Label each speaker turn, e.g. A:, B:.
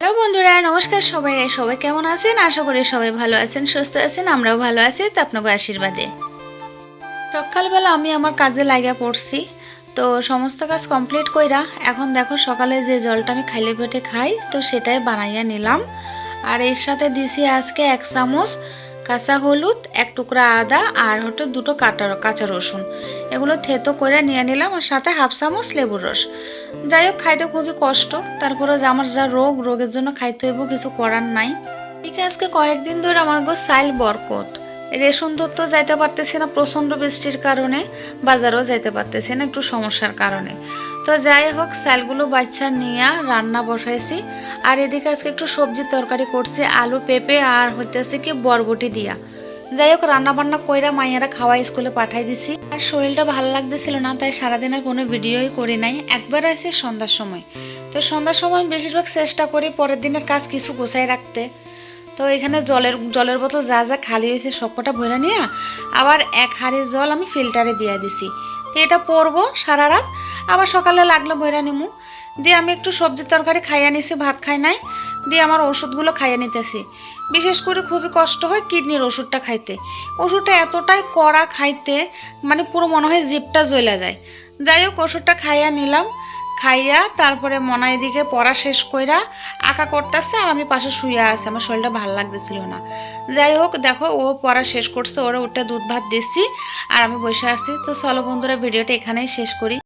A: Hello বন্ধুরা, নমস্কার সবাই। সবাই কেমন আছেন? আশা করি সবাই ভালো আছেন, সুস্থ আছেন, আমরাও ভালো আছি, তো আপনাকে আশীর্বাদে। সকালবেলা আমি আমার কাজে লাগিয়া পড়ছি, তো সমস্ত কাজ কমপ্লিট কইরা এখন দেখো সকালে যে জলটা আমি খাইলে পেটে খাই, তো সেটাই বানাইয়া নিলাম। আর এর সাথে দিছি আজকে এক চামচ কাঁচা হলুদ, এক টুকরা আদা আর হচ্ছে দুটো কাটা কাঁচা রসুন। এগুলো থেতো করে নিয়ে নিলাম আর সাথে হাফ চামচ লেবুর রস। যাই হোক, খাইতে খুবই কষ্ট। তারপরে আমার যা রোগ, রোগের জন্য খাইতে হইব, কিছু করার নাই। ঠিক আজকে কয়েকদিন ধরে আমার গো সাইল বরকত। রেশন ধরতে যাইতে পারতেছি না, প্রচণ্ড বৃষ্টির কারণে, বাজারেও যাইতে পারতেছি না, একটু সমস্যার কারণে। তো যাই হোক, চালগুলো বাচ্চা নিয়ে রান্না বসাইছি, আর এদিকে আজকে একটু সবজি তরকারি করছি, আলু, পেঁপে, আর হইতেছে কি বরবটি দিয়া। যাই হোক রান্না বান্না কইরা মাইয়ারা খাওয়া স্কুলে পাঠাই দিছি। আর শরীরটা ভালো লাগতেছিল না, তাই সারাদিন আর কোনো ভিডিওই করি নাই। একবার আসি সন্ধ্যার সময়। তো সন্ধ্যার সময় বেশিরভাগ চেষ্টা করি পরের দিনের কাজ কিছু গোছাই রাখতে। তো এখানে জলের জলের বোতল যা যা খালি হয়েছে সবকটা ভরে নিয়ে আবার এক হাঁড়ি জল আমি ফিল্টারে দিয়ে দিছি। তো এটা পরবো সারা রাত, আবার সকালে লাগল ভরা নিমু। দিয়ে আমি একটু সবজি তরকারি খাইয়া নিছি, ভাত খাই নাই, দিয়ে আমার ওষুধগুলো খাইয়ে নিতেছি। বিশেষ করে খুবই কষ্ট হয় কিডনির ওষুধটা খাইতে। ওষুধটা এতটাই কড়া খাইতে মানে পুরো মনে হয় জিপটা জ্বলে যায়। যাই হোক, ওষুধটা খাইয়া নিলাম। খাইয়া তারপরে মনা এদিকে পড়া শেষ কইরা আঁকা করতেছে আর আমি পাশে শুয়ে আছে। আমার শরীরটা ভালো লাগতেছিল না। যাই হোক, দেখো, ও পড়া শেষ করছে, ওরা উঠে দুধ ভাত দিচ্ছি আর আমি বসে আসছি তো চলো বন্ধুরা, ভিডিওটা এখানেই শেষ করি।